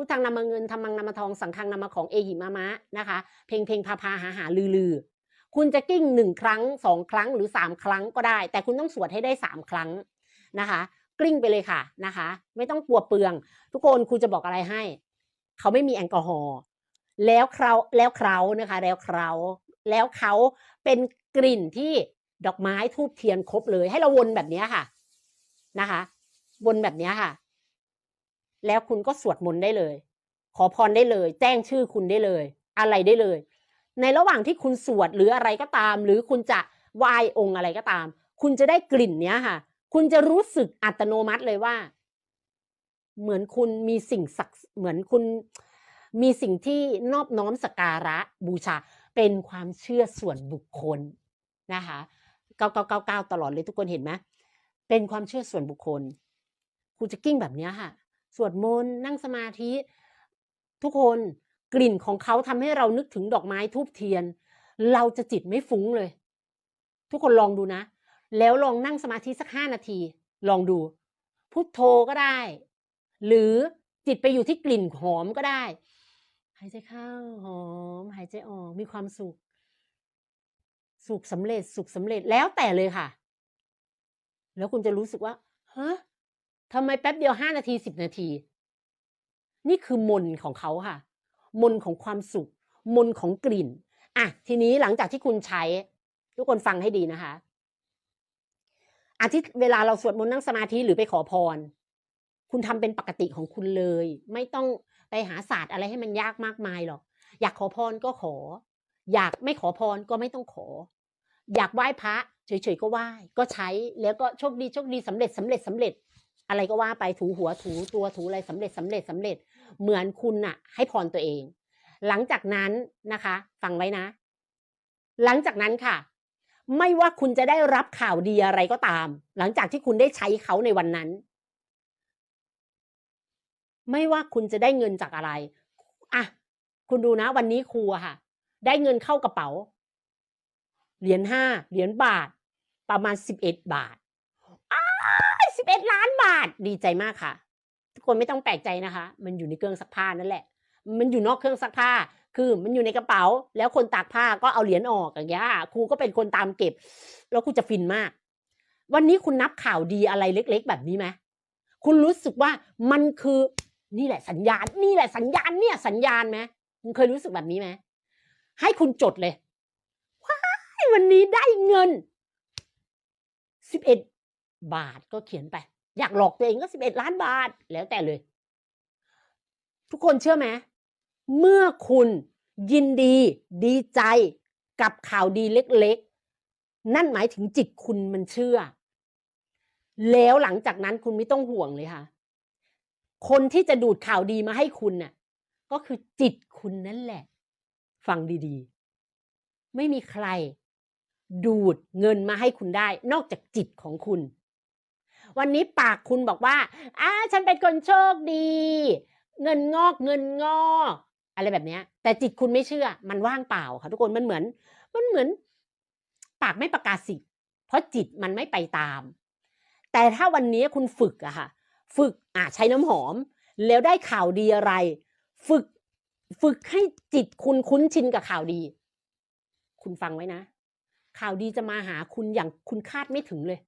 พุทธังนามาเงินธรรมังนามาทองสังฆังนามาของเอหิมามะนะคะ เพลงเพลงพาพาหาหาลือลือคุณจะกิ้งหนึ่งครั้งสองครั้งหรือสามครั้งก็ได้ แต่คุณต้องสวดให้ได้สามครั้งนะคะ กลิ้งไปเลยค่ะนะคะ ไม่ต้องกลัวเปลือง ทุกคนครูจะบอกอะไรให้ เขาไม่มีแอลกอฮอล์แล้วเขาแล้วเขานะคะ แล้วเขาแล้วเขาเป็นกลิ่นที่ดอกไม้ทูบเทียนครบเลย ให้เราวนแบบนี้ค่ะนะคะ วนแบบนี้ค่ะ แล้วคุณก็สวดมนต์ได้เลย ขอพรได้เลย แจ้งชื่อคุณได้เลย อะไรได้เลย ในระหว่างที่คุณสวดหรืออะไรก็ตาม หรือคุณจะไหว้องค์อะไรก็ตาม คุณจะได้กลิ่นเนี้ยค่ะ คุณจะรู้สึกอัตโนมัติเลยว่า เหมือนคุณมีสิ่งศักดิ์เหมือนคุณมีสิ่งที่นอบน้อมสกการะบูชาเป็นความเชื่อส่วนบุคคลนะคะ9999 ตลอดเลยทุกคนเห็นไหมเป็นความเชื่อส่วนบุคคล คุณจะกิ้งแบบเนี้ยค่ะ สวดมนต์นั่งสมาธิ ทุกคนกลิ่นของเขาทำให้เรานึกถึงดอกไม้ทูบเทียน เราจะจิตไม่ฟุ้งเลย ทุกคนลองดูนะ แล้วลองนั่งสมาธิสักห้านาที ลองดูพุทโธก็ได้ หรือจิตไปอยู่ที่กลิ่นหอมก็ได้ หายใจเข้าหอม หายใจออกมีความสุข สุขสำเร็จสุขสำเร็จแล้วแต่เลยค่ะ แล้วคุณจะรู้สึกว่าฮะ ทำไมแป๊บเดียวห้านาทีสิบนาที นี่คือมนต์ของเขาค่ะ มนต์ของความสุข มนต์ของกลิ่นอะทีนี้หลังจากที่คุณใช้ ทุกคนฟังให้ดีนะคะอาทิตย์เวลาเราสวดมนต์นั่งสมาธิหรือไปขอพร คุณทำเป็นปกติของคุณเลย ไม่ต้องไปหาศาสตร์อะไรให้มันยากมากมายหรอก อยากขอพรก็ขอ อยากไม่ขอพรก็ไม่ต้องขอ อยากไหว้พระเฉยๆก็ไหว้ก็ใช้แล้วก็โชคดีโชคดีสำเร็จสำเร็จสำเร็จ อะไรก็ว่าไปถูหัวถูตัวถูอะไรสำเร็จสำเร็จสำเร็จ เหมือนคุณน่ะ ให้พรตัวเอง หลังจากนั้นนะคะ ฟังไว้นะ หลังจากนั้นค่ะ ไม่ว่าคุณจะได้รับข่าวดีอะไรก็ตาม หลังจากที่คุณได้ใช้เขาในวันนั้น ไม่ว่าคุณจะได้เงินจากอะไรอะคุณดูนะ วันนี้ครูค่ะ ได้เงินเข้ากระเป๋าเหรียญห้าเหรียญบาท ประมาณสิบเอ็ดบาท 11 ล้านบาทดีใจมากค่ะ ทุกคนไม่ต้องแปลกใจนะคะ มันอยู่ในเครื่องซักผ้านั่นแหละ มันอยู่นอกเครื่องซักผ้า คือมันอยู่ในกระเป๋า แล้วคนตากผ้าก็เอาเหรียญออกอย่างเงี้ยครูก็เป็นคนตามเก็บ แล้วครูจะฟินมาก วันนี้คุณนับข่าวดีอะไรเล็ก ๆ แบบนี้ไหมคุณรู้สึกว่ามันคือนี่แหละสัญญาณ นี่แหละสัญญาณเนี่ยสัญญาณไหมคุณเคยรู้สึกแบบนี้ไหมให้คุณจดเลยว้ายวันนี้ได้เงินสิบเอ็ด บาทก็เขียนไป อยากหลอกตัวเองก็สิบเอ็ดล้านบาทแล้วแต่เลย ทุกคนเชื่อไหมเมื่อคุณยินดีดีใจกับข่าวดีเล็กๆ นั่นหมายถึงจิตคุณมันเชื่อ แล้วหลังจากนั้นคุณไม่ต้องห่วงเลยค่ะ คนที่จะดูดข่าวดีมาให้คุณน่ะ ก็คือจิตคุณนั่นแหละ ฟังดีๆ ไม่มีใคร ดูดเงินมาให้คุณได้ นอกจากจิตของคุณ วันนี้ปากคุณบอกว่าอ่าฉันเป็นคนโชคดี เงินงอกเงินงอกอะไรแบบนี้แต่จิตคุณไม่เชื่อ มันว่างเปล่าค่ะทุกคนมันเหมือน มันเหมือน ปากไม่ประกาศสิเพราะจิตมันไม่ไปตาม แต่ถ้าวันนี้คุณฝึกอะค่ะ ฝึกอะใช้น้ำหอม แล้วได้ข่าวดีอะไร ฝึกฝึกให้จิตคุณคุ้นชินกับข่าวดี คุณฟังไว้นะ ข่าวดีจะมาหาคุณอย่างคุณคาดไม่ถึงเลย